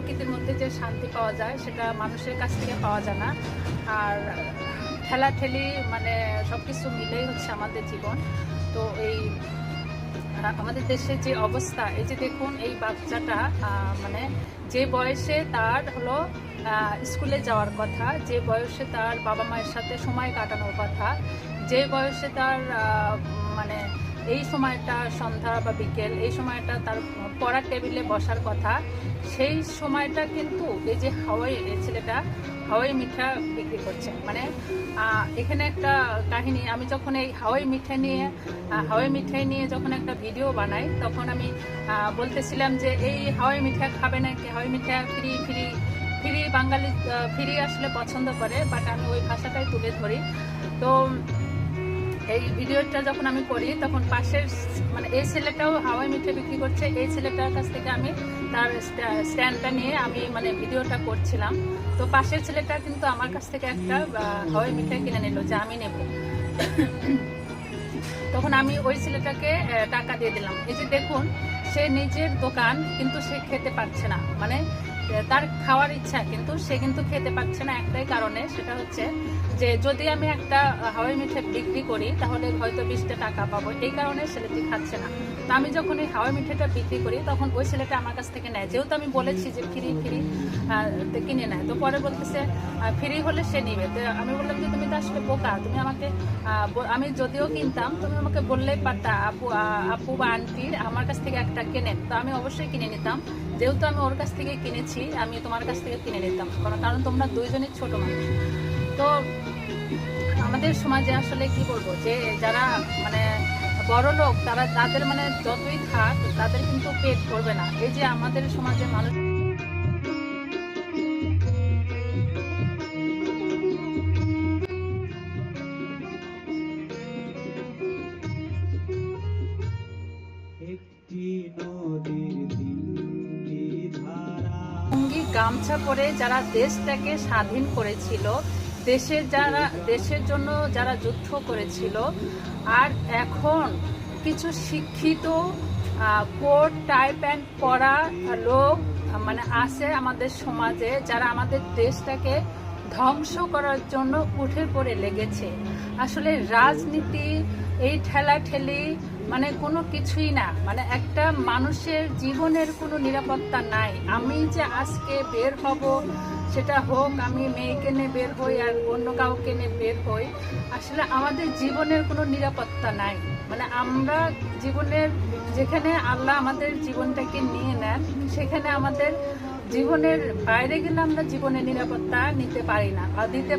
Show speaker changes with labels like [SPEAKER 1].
[SPEAKER 1] প্রকৃতির মধ্যে যে শান্তি পাওয়া যায়, সেটা মানুষের কাছ থেকে পাওয়া যায় না। আর ঠেলাঠেলি মানে সব কিছু মিলেই হচ্ছে আমাদের জীবন। তো এই, আমাদের দেশের যে অবস্থা, এই যে দেখুন এই বাচ্চাটা মানে যে বয়সে তার হলো স্কুলে যাওয়ার কথা, যে বয়সে তার বাবা মায়ের সাথে সময় কাটানোর কথা, যে বয়সে তার মানে এই সময়টা সন্ধ্যা বা বিকেল, এই সময়টা তার পড়ার টেবিলে বসার কথা, সেই সময়টা কিন্তু এই যে হাওয়াই, এই ছেলেটা হাওয়াই মিঠা বিক্রি করছে। মানে এখানে একটা কাহিনী, আমি যখন এই হাওয়াই মিঠাই নিয়ে হাওয়াই মিঠাই নিয়ে যখন একটা ভিডিও বানাই, তখন আমি বলতেছিলাম যে এই হাওয়াই মিঠা খাবে নাকি? হাওয়াই মিঠা free free free Bengali free আসলে পছন্দ করে, বাট আমি ওই ভাষাটাই তুলে ধরি। তো এই ভিডিওটা যখন আমি করি, তখন পাশের মানে এই ছেলেটাও হাওয়াই মিঠে বিক্রি করছে। এই ছেলেটার কাছ থেকে আমি তার স্ট্যান্ডটা নিয়ে আমি মানে ভিডিওটা করছিলাম। তো পাশের ছেলেটা কিন্তু আমার কাছ থেকে একটা হাওয়াই মিঠাই কিনে নিল, যে আমি নেব। তখন আমি ওই ছেলেটাকে টাকা দিয়ে দিলাম। এই যে দেখুন, সে নিজের দোকান কিন্তু সে খেতে পারছে না। মানে তার খাওয়ার ইচ্ছা, কিন্তু সে কিন্তু খেতে পারছে না একটাই কারণে, সেটা হচ্ছে যে যদি আমি একটা হাওয়াই মিঠাই বিক্রি করি, তাহলে হয়তো বিশটা টাকা পাবো। এই কারণে ছেলেটি খাচ্ছে না। তো আমি যখন এই হাওয়াই মিঠাইটা বিক্রি করি, তখন ওই ছেলেটা আমার কাছ থেকে নেয়। যেহেতু আমি বলেছি যে ফ্রি ফ্রি কিনে নেয়। তো পরে বলতেছে ফ্রি হলে সে নিবে। তো আমি বললাম যে, তুমি তো আসলে বোকা। তুমি আমাকে আমি যদিও কিনতাম, তুমি আমাকে বললেই পারতা, আপু আপু বা আন্টি আমার কাছ থেকে একটা কেনেন। তো আমি অবশ্যই কিনে নিতাম। যেহেতু আমি ওর কাছ থেকে কিনেছি, আমি তোমার কাছ থেকে কিনে নিতাম। কারণ- তোমরা দুইজনই ছোট মানুষ। আমাদের সমাজে আসলে কি বলব যে যারা মানে বড় লোক তারা তাদের মানে যতই থাক তাদের কিন্তু পেট ভরবে না। এই যে আমাদের সমাজে মানুষ গামছা পরে যারা দেশটাকে স্বাধীন করেছিল দেশের যারা দেশের জন্য যারা যুদ্ধ করেছিল, আর এখন কিছু শিক্ষিত কোট টাই প্যান্ট পরা লোক মানে আছে আমাদের সমাজে, যারা আমাদের দেশটাকে ধ্বংস করার জন্য উঠে পড়ে লেগেছে। আসলে রাজনীতি, এই ঠেলাঠেলি মানে কোনো কিছুই না। মানে একটা মানুষের জীবনের কোনো নিরাপত্তা নাই। আমি যে আজকে বের হব, সেটা হোক আমি মেয়েকে নিয়ে বের হই আর অন্য কাউকে নিয়ে বের হই, আসলে আমাদের জীবনের কোনো নিরাপত্তা নাই। মানে আমরা জীবনের যেখানে আল্লাহ আমাদের জীবনটাকে নিয়ে নেন, সেখানে আমাদের জীবনের বাইরে গেলে আমরা জীবনের নিরাপত্তা নিতে পারি না বা দিতে